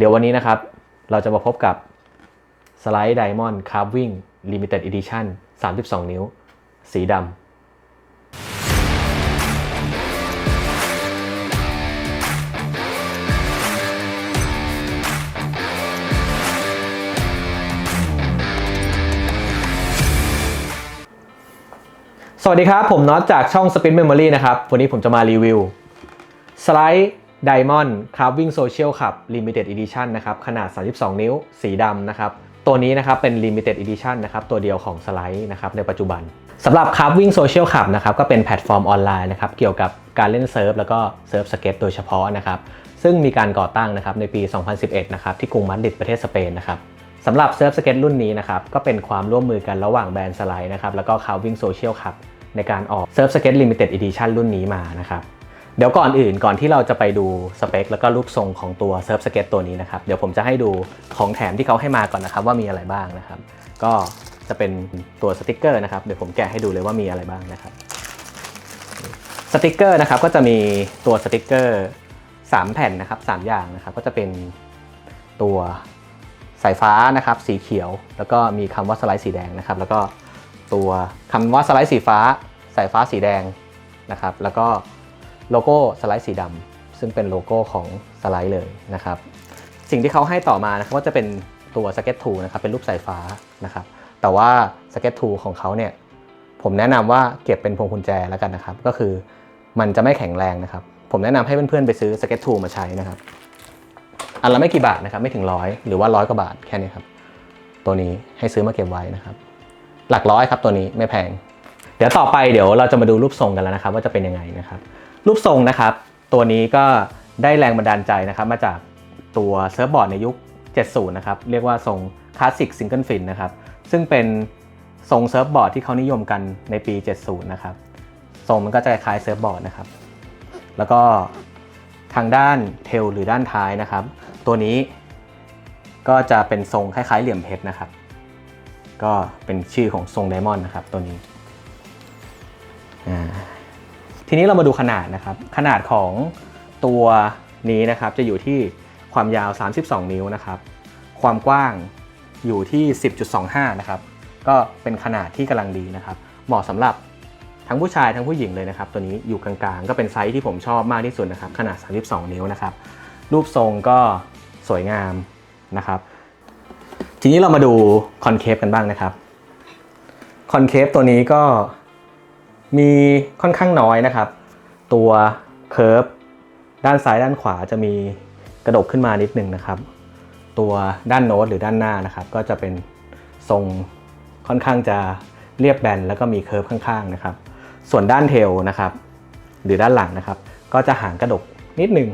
เดี๋ยววันนี้นะครับ เราจะมาพบกับสไลด์ไดมอนด์คาร์วิ่งลิมิเต็ดอีดิชั่น32 นิ้ว สีดำสวัสดีครับ ผมน็อตจากช่อง Spin Memory นะครับ วันนี้ผมจะมารีวิว สไลด์ Diamond Carving Social Cup Limited Edition นะครับขนาด 32 นิ้ว สีดำนะครับ ตัวนี้นะครับเป็น Limited Edition นะครับตัวเดียวของสไลด์นะครับในปัจจุบันสำหรับ Carving Social Cup นะครับก็เป็นแพลตฟอร์มออนไลน์นะครับเกี่ยวกับการเล่นเซิร์ฟแล้วก็เซิร์ฟสเก็ตโดยเฉพาะนะครับซึ่งมีการก่อตั้งนะครับในปี 2011 นะครับที่กรุงมาดริดประเทศสเปนนะครับสำหรับเซิร์ฟสเก็ตรุ่นนี้นะครับก็เป็นความร่วมมือกันระหว่างแบรนด์สไลด์นะครับแล้วก็ Carving Social Cup ในการออกเซิร์ฟสเก็ต Limited Edition รุ่นนี้มานะครับ เดี๋ยวก่อนอื่นก่อนที่เราจะไปดูสเปค แล้วก็รูปทรงของตัวเซิร์ฟสเก็ตตัวนี้นะครับ เดี๋ยวผมจะให้ดูของแถมที่เขาให้มาก่อนนะครับว่ามีอะไรบ้างนะครับ ก็จะเป็นตัวสติกเกอร์นะครับ เดี๋ยวผมแกะให้ดูเลยว่ามีอะไรบ้างนะครับสติกเกอร์นะครับก็จะมีตัวสติกเกอร์3 แผ่นนะครับ3อย่างนะครับ ก็จะเป็นตัวสายฟ้านะครับสีเขียว แล้วก็มีคำว่าสไลด์สีแดงนะครับ แล้วก็ตัวคำว่าสไลด์สีฟ้า สายฟ้าสีแดงนะครับ แล้วก็ โลโก้สไลด์สีดำซึ่งเป็นโลโก้ของสไลด์เลยนะครับ สิ่งที่เขาให้ต่อมานะครับก็จะเป็นตัวสเก็ตทูนะครับเป็นรูปสายฟ้านะครับ แต่ว่าสเก็ตทูของเขาเนี่ยผมแนะนำว่าเก็บเป็นพวงกุญแจแล้วกันนะครับ ก็คือมันจะไม่แข็งแรงนะครับ ผมแนะนำให้เพื่อนๆไปซื้อสเก็ตทูมาใช้นะครับอันละไม่กี่บาทนะครับไม่ถึงร้อยหรือว่าร้อยกว่าบาทแค่นี้ครับ ตัวนี้ให้ซื้อมาเก็บไว้นะครับ หลักร้อยครับตัวนี้ไม่แพง เดี๋ยวต่อไปเดี๋ยวเราจะมาดูรูปทรงกันแล้วนะครับ ว่าจะเป็นยังไงนะครับ รูปทรงนะครับ ตัวนี้ก็ได้แรงบันดาลใจนะครับ มาจากตัวเซิร์ฟบอร์ดในยุค 70 นะครับ เรียกว่าทรงคลาสสิกซิงเกิลฟินนะครับ ซึ่งเป็นทรงเซิร์ฟบอร์ดที่เขานิยมกันในปี 70 นะครับ ทรงมันก็จะคล้ายเซิร์ฟบอร์ดนะครับ แล้วก็ทางด้านเทลหรือด้านท้ายนะครับ ตัวนี้ก็จะเป็นทรงคล้ายๆเหลี่ยมเพชรนะครับ ก็เป็นชื่อของทรงไดมอนด์นะครับตัวนี้อ่า ทีนี้เรามาดูขนาดนะครับ ขนาดของตัวนี้นะครับจะอยู่ที่ความยาว 32 นิ้วนะครับ ความกว้างอยู่ที่ 10.25 นะครับ ก็เป็นขนาดที่กำลังดีนะครับ เหมาะสำหรับทั้งผู้ชายทั้งผู้หญิงเลยนะครับ ตัวนี้อยู่กลางๆ ก็เป็นไซส์ที่ผมชอบมากที่สุดนะครับ ขนาด 32 นิ้วนะครับ รูปทรงก็สวยงามนะครับ ทีนี้เรามาดูคอนเคฟกันบ้างนะครับ คอนเคฟตัวนี้ก็ มีค่อนข้างน้อยนะครับ ตัวเคิร์ฟด้านซ้ายด้านขวาจะมีกระดกขึ้นมานิดนึงนะครับ ตัวด้านโน้ตหรือด้านหน้านะครับ ก็จะเป็นทรงค่อนข้างจะเรียบแบนแล้วก็มีเคิร์ฟข้างๆนะครับ ส่วนด้านเทลนะครับ หรือด้านหลังนะครับ ก็จะห่างกระดกนิดนึง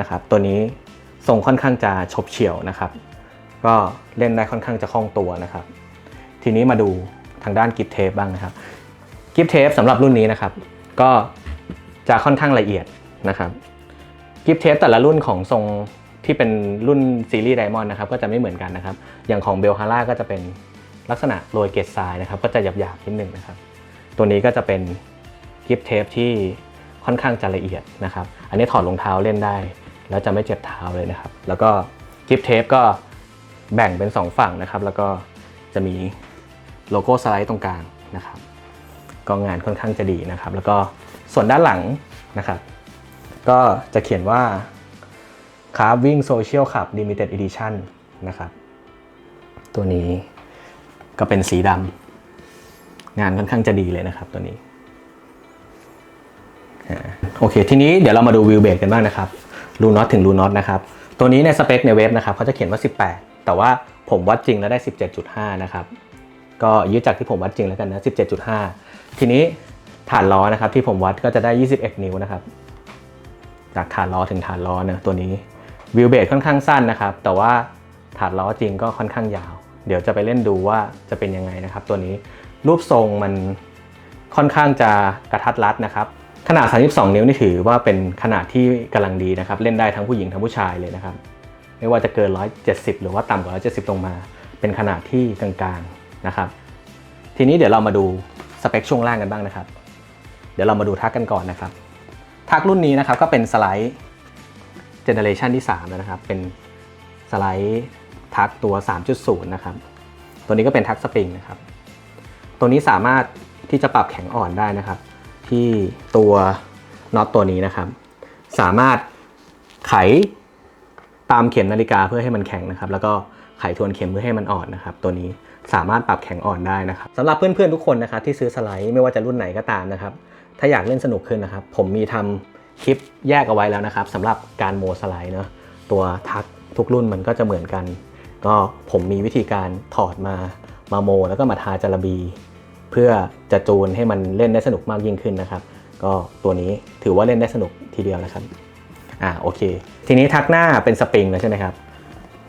นะครับ ตัวนี้ทรงค่อนข้างจะฉบเฉี่ยวนะครับ ก็เล่นได้ค่อนข้างจะคล่องตัวนะครับ ทีนี้มาดูทางด้านกิฟเทปบ้างนะครับ กิฟเทปสำหรับรุ่นนี้นะครับ ก็จะค่อนข้างละเอียดนะครับกิฟเทปแต่ละรุ่นของทรงที่เป็นรุ่นซีรีส์ไดมอนด์นะครับก็จะไม่เหมือนกันนะครับ อย่างของเบลฮาร่าก็จะเป็นลักษณะโรยเกตทรายนะครับ ก็จะหยาบๆนิดนึงนะครับ ตัวนี้ก็จะเป็นกิฟเทปที่ค่อนข้างจะละเอียดนะครับ อันนี้ถอดรองเท้าเล่นได้ แล้วจะไม่เจ็บเท้าเลยนะครับ แล้วก็กิฟเทปก็แบ่งเป็น 2 ฝั่งนะครับ แล้วก็จะมีโลโก้สไลด์ตรงกลางนะครับ ก็งานค่อนข้างจะดีนะครับ แล้วก็ส่วนด้านหลังนะครับ ก็จะเขียนว่า Carving Social Cup Limited Edition นะครับ ตัวนี้ก็เป็นสีดำงานค่อนข้างจะดีเลยนะครับตัวนี้โอเค ทีนี้เดี๋ยวเรามาดูวิวเบรกกันบ้างนะครับรูน็อตถึงรูน็อตนะครับ ตัวนี้ในสเปคในเว็บนะครับเขาจะเขียนว่า 18 แต่ว่าผมวัดจริงแล้วได้ 17.5 นะครับ ก็ยึดจากที่ผมวัดจริงแล้วกันนะ 17.5 ทีนี้ฐานล้อนะครับที่ผมวัดก็จะได้ 21 นิ้วนะครับ จากฐานล้อถึงฐานล้อเนะตัวนี้วิวเบรค่อนข้างสั้นนะครับ แต่ว่าฐานล้อจริงก็ค่อนข้างยาว เดี๋ยวจะไปเล่นดูว่าจะเป็นยังไงนะครับ ตัวนี้รูปทรงมันค่อนข้างจะกระทัดรัดนะครับ ขนาด 32 นิ้วนี่ถือว่าเป็นขนาดที่กำลังดีนะครับ เล่นได้ทั้งผู้หญิงทั้งผู้ชายเลยนะครับ ไม่ว่าจะเกิน 170 หรือว่าต่ำกว่า 170 ลงมา เป็นขนาดที่กลางๆนะครับ ทีนี้เดี๋ยวเรามาดู สเปคช่วงล่างกันบ้างนะครับ เดี๋ยวเรามาดูทักกันก่อนนะครับ ทักรุ่นนี้นะครับก็เป็นสไลด์เจเนอเรชันที่3แล้วนะครับ เป็นสไลด์ทักตัว 3.0 นะครับ ตัวนี้ก็เป็นทักสปริงนะครับ ตัวนี้สามารถที่จะปรับแข็งอ่อนได้นะครับ ที่ตัวน็อตตัวนี้นะครับ สามารถไขตามเข็มนาฬิกาเพื่อให้มันแข็งนะครับ แล้วก็ ขทวนเข็มเพื่อให้มันอ่อนนะครับตัวนี้สามารถปรับแข็งอ่อนได้นะครับสำหรับเพื่อนๆทุกคนนะครับที่ซื้อสไลด์ไม่ว่าจะรุ่นไหนก็ตามนะครับถ้าอยากเล่นสนุกขึ้นนะครับผมมีทำคลิปแยกเอาไว้แล้วนะครับสำหรับการโมสไลด์เนาะตัวทักทุกรุ่นมันก็จะเหมือนกัน ก็ผมมีวิธีการถอดมามาโม แล้วก็มาทาจารบี เพื่อจะจูนให้มันเล่นได้สนุกมากยิ่งขึ้นนะครับ ก็ตัวนี้ถือว่าเล่นได้สนุกทีเดียวนะครับอ่าโอเค ทีนี้ทักหน้าเป็นสปริงแล้วใช่ไหมครับ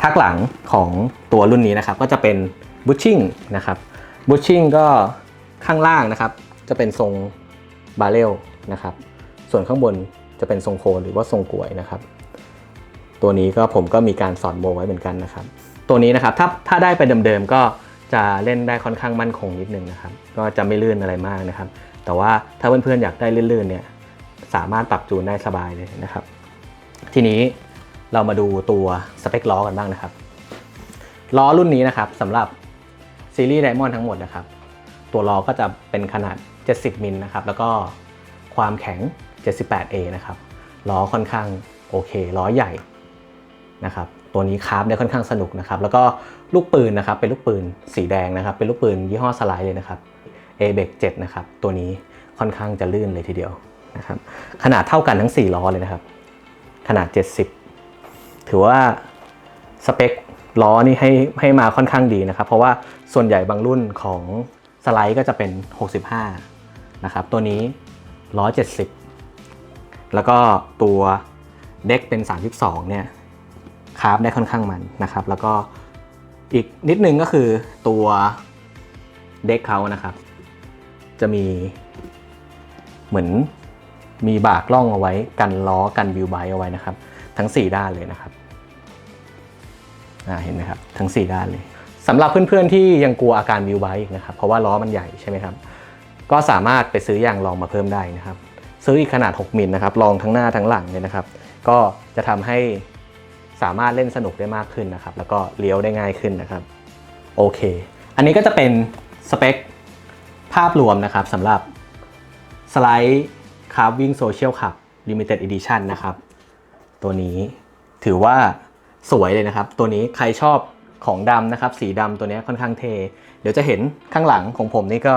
ทักหลังของตัวรุ่นนี้นะครับ ก็จะเป็นบูชชิ่งนะครับบูชชิ่งก็ข้างล่างนะครับ จะเป็นทรงบาเรลนะครับ ส่วนข้างบนจะเป็นทรงโคนหรือว่าทรงกลวยนะครับ ตัวนี้ก็ผมก็มีการสอนโมไว้เหมือนกันนะครับ ตัวนี้นะครับถ้าถ้าได้ไปเดิมๆก็จะเล่นได้ค่อนข้างมั่นคงนิดนึงนะครับ ก็จะไม่ลื่นอะไรมากนะครับ แต่ว่าถ้าเพื่อนๆอยากได้ลื่นๆเนี่ยสามารถปรับจูนได้สบายเลยนะครับ ทีนี้ เรามาดูตัวสเปคล้อกันบ้างนะครับ ล้อรุ่นนี้นะครับสำหรับซีรีส์ไดมอนด์ทั้งหมดนะครับ ตัวล้อก็จะเป็นขนาด 70 มิลนะครับ แล้วก็ความแข็ง 78A นะครับล้อค่อนข้างโอเคล้อใหญ่นะครับตัวนี้คาร์บได้ค่อนข้างสนุกนะครับ แล้วก็ลูกปืนนะครับ เป็นลูกปืนสีแดงนะครับ เป็นลูกปืนยี่ห้อสไลด์เลยนะครับ a b e c 7นะครับ ตัวนี้ค่อนข้างจะลื่นเลยทีเดียวนะครับ ขนาดเท่ากันทั้ง 4 ล้อเลยนะครับ ขนาด 70 ถือว่าสเปคล้อนี่ให้ให้มาค่อนข้างดีนะครับ เพราะว่าส่วนใหญ่บางรุ่นของสไลด์ก็จะเป็น 65 นะครับ ตัวนี้ 170 แล้วก็ตัวเด็กเป็น 32 เนี่ยคาร์บได้ค่อนข้างมันนะครับ แล้วก็อีกนิดนึงก็คือตัวเด็กเขานะครับ จะมีเหมือนมีบากล่องเอาไว้กันล้อกันวิวไบเอาไว้นะครับ ทั้ง 4 ด้านเลยนะครับ เห็นไหมครับทั้ง 4 ด้านเลยสำหรับเพื่อนๆที่ยังกลัวอาการวิวไบอีกนะครับเพราะว่าล้อมันใหญ่ใช่ไหมครับก็สามารถไปซื้อยางรองมาเพิ่มได้นะครับซื้ออีกขนาด 6 มิลนะครับรองทั้งหน้าทั้งหลังเลยนะครับก็จะทำให้สามารถเล่นสนุกได้มากขึ้นนะครับแล้วก็เลี้ยวได้ง่ายขึ้นนะครับโอเค อันนี้ก็จะเป็นสเปคภาพรวมนะครับสำหรับสไลด์ Carving Social Cup Limited Edition นะครับตัวนี้ถือว่า สวยเลยนะครับ ตัวนี้ใครชอบของดำนะครับ สีดำตัวนี้ค่อนข้างเท เดี๋ยวจะเห็นข้างหลังของผมนี่ก็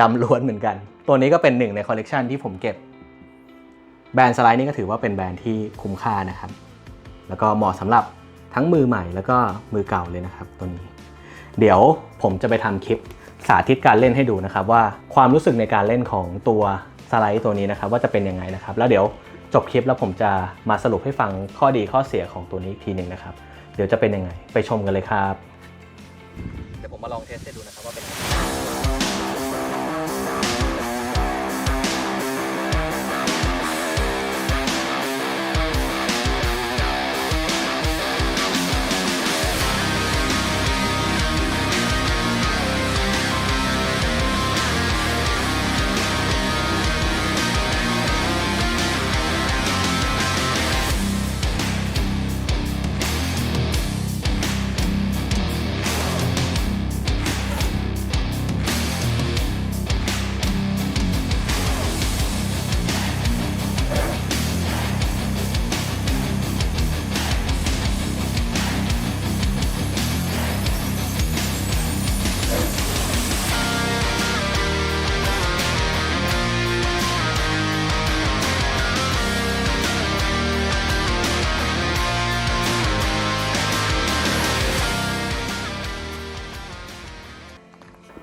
ดำล้วนเหมือนกัน ตัวนี้ก็เป็นหนึ่งในคอลเลกชันที่ผมเก็บ แบรนด์สไลด์นี่ก็ถือว่าเป็นแบรนด์ที่คุ้มค่านะครับ แล้วก็เหมาะสำหรับทั้งมือใหม่แล้วก็มือเก่าเลยนะครับ ตัวนี้ เดี๋ยวผมจะไปทำคลิปสาธิตการเล่นให้ดูนะครับ ว่าความรู้สึกในการเล่นของตัวสไลด์ตัวนี้นะครับ ว่าจะเป็นยังไงนะครับ แล้วเดี๋ยว จบคลิปแล้วผมจะมาสรุปให้ฟังข้อดีข้อเสียของตัวนี้อีกทีหนึ่งนะครับ เดี๋ยวจะเป็นยังไง ไปชมกันเลยครับ เดี๋ยวผมมาลองเทสให้ดูนะครับว่าเป็น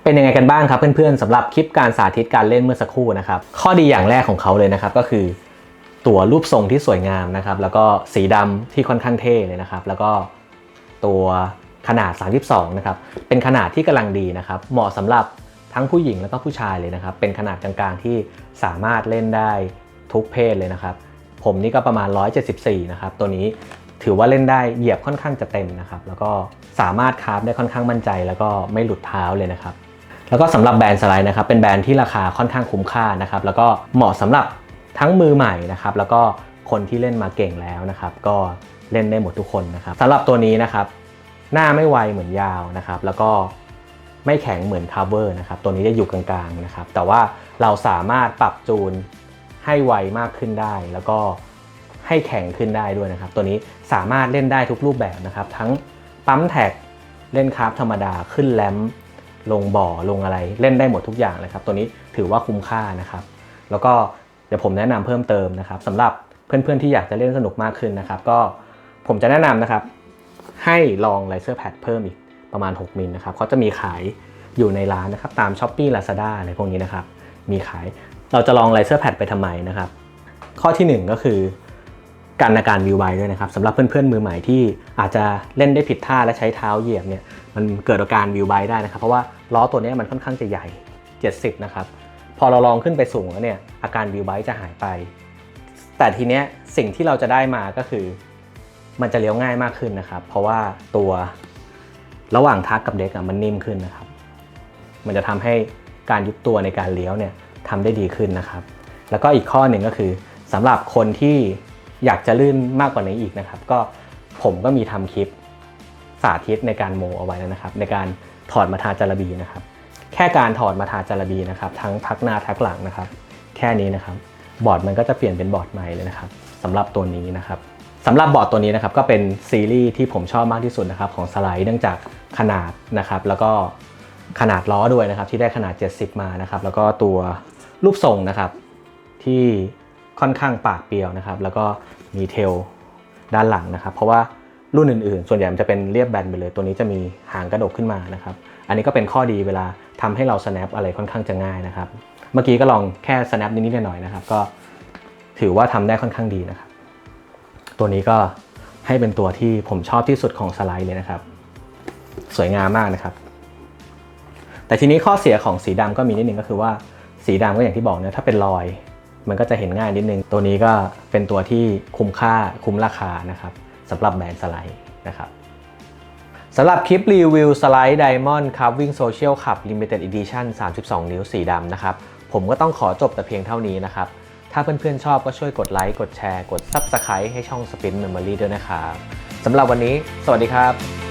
เป็นยังไงกันบ้างครับเพื่อนๆสำหรับคลิปการสาธิตการเล่นเมื่อสักครู่นะครับ ข้อดีอย่างแรกของเขาเลยนะครับก็คือ ตัวรูปทรงที่สวยงามนะครับ แล้วก็สีดำที่ค่อนข้างเท่เลยนะครับ แล้วก็ตัวขนาด 32 นะครับ เป็นขนาดที่กำลังดีนะครับ เหมาะสำหรับทั้งผู้หญิงแล้วก็ผู้ชายเลยนะครับ เป็นขนาดกลางๆที่สามารถเล่นได้ทุกเพศเลยนะครับ ผมนี่ก็ประมาณ 174 นะครับ ตัวนี้ถือว่าเล่นได้เหยียบค่อนข้างจะเต็มนะครับ แล้วก็สามารถคาร์ฟได้ค่อนข้างมั่นใจ แล้วก็ไม่หลุดเท้าเลยนะครับ แล้วก็สำหรับแบรนด์สไลด์นะครับเป็นแบรนด์ที่ราคาค่อนข้างคุ้มค่านะครับแล้วก็เหมาะสำหรับทั้งมือใหม่นะครับแล้วก็คนที่เล่นมาเก่งแล้วนะครับก็เล่นได้หมดทุกคนนะครับสำหรับตัวนี้นะครับหน้าไม่ไวเหมือนยาวนะครับแล้วก็ไม่แข็งเหมือน cover นะครับตัวนี้จะอยู่กลางๆนะครับแต่ว่าเราสามารถปรับจูนให้ไวมากขึ้นได้ แล้วก็ให้แข็งขึ้นได้ด้วยนะครับ ตัวนี้สามารถเล่นได้ทุกรูปแบบนะครับ ทั้งปั๊มแท็กเล่นคราฟธรรมดาขึ้นแรมป ลงบ่อลงอะไรเล่นได้หมดทุกอย่างเลยครับ ตัวนี้ถือว่าคุ้มค่านะครับ แล้วก็เดี๋ยวผมแนะนำเพิ่มเติมนะครับสำหรับเพื่อนๆที่อยากจะเล่นสนุกมากขึ้นนะครับ ก็ผมจะแนะนำนะครับ ให้ลองไลเซอร์แพดเพิ่มอีกประมาณ 6 มิลนะครับเขาจะมีขายอยู่ในร้านนะครับ ตาม s h อ p e e Lazada อะไรพวกนี้นะครับ มีขายเราจะลองไลเซอร์แพดไปทำไมนะครับ ข้อทีหนึ่1 ก็คือการอาการวิวไบด้วยนะครับสำหรับเพื่อนๆ มือใหม่ที่อาจจะเล่นได้ผิดท่าและใช้เท้าเหยียบเนี่ยมันเกิดอาการวิวไบได้นะครับ เพราะว่า ล้อตัวนี้มันค่อนข้างจะใหญ่ 70 นะครับ พอเราลองขึ้นไปสูงแล้วเนี่ยอาการวิวไบจะหายไป แต่ทีเนี้ยสิ่งที่เราจะได้มาก็คือ มันจะเลี้ยวง่ายมากขึ้นนะครับ เพราะว่าตัวระหว่างทักกับเด็กอะมันนิ่มขึ้นนะครับ มันจะทำให้การยุบตัวในการเลี้ยวเนี่ยทำได้ดีขึ้นนะครับ แล้วก็อีกข้อหนึ่งก็คือสำหรับคนที่อยากจะลื่นมากกว่านี้อีกนะครับ ก็ผมก็มีทำคลิปสาธิตในการโมเอาไว้แล้วนะครับ ในการ ถอดมาทาจารบีนะครับ แค่การถอดมาทาจารบีนะครับ ทั้งทักหน้าทักหลังนะครับ แค่นี้นะครับ บอร์ดมันก็จะเปลี่ยนเป็นบอร์ดใหม่เลยนะครับสำหรับตัวนี้นะครับสำหรับบอร์ดตัวนี้นะครับก็เป็นซีรีส์ที่ผมชอบมากที่สุดนะครับของสไลด์เนื่องจากขนาดนะครับ แล้วก็ขนาดล้อด้วยนะครับ ที่ได้ขนาด 70 มานะครับ แล้วก็ตัวรูปทรงนะครับ ที่ค่อนข้างปากเปียวนะครับ แล้วก็มีเทลด้านหลังนะครับ เพราะว่า รุ่นอื่นๆ ส่วนใหญ่มันจะเป็นเรียบแบนไปเลย ตัวนี้จะมีหางกระดกขึ้นมานะครับ อันนี้ก็เป็นข้อดีเวลาทำให้เรา snap อะไรค่อนข้างจะง่ายนะครับ เมื่อกี้ก็ลองแค่ snap นิดๆหน่อยๆนะครับ ก็ถือว่าทำได้ค่อนข้างดีนะครับ ตัวนี้ก็ให้เป็นตัวที่ผมชอบที่สุดของสไลด์เลยนะครับ สวยงามมากนะครับ แต่ทีนี้ข้อเสียของสีดำก็มีนิดนึงก็คือว่าสีดำก็อย่างที่บอกเนี่ยถ้าเป็นรอย มันก็จะเห็นง่ายนิดนึง ตัวนี้ก็เป็นตัวที่คุ้มค่าคุ้มราคานะครับ สำหรับแบรนด์สไลด์นะครับสำหรับคลิปรีวิวสไลด์ Diamond Carving Social Cup Limited Edition 32 นิ้วสีดำนะครับผมก็ต้องขอจบแต่เพียงเท่านี้นะครับ ถ้าเพื่อนๆชอบก็ช่วยกดไลค์ กดแชร์ กด Subscribe ให้ช่อง Spin Memory ด้วยนะครับสำหรับวันนี้ สวัสดีครับ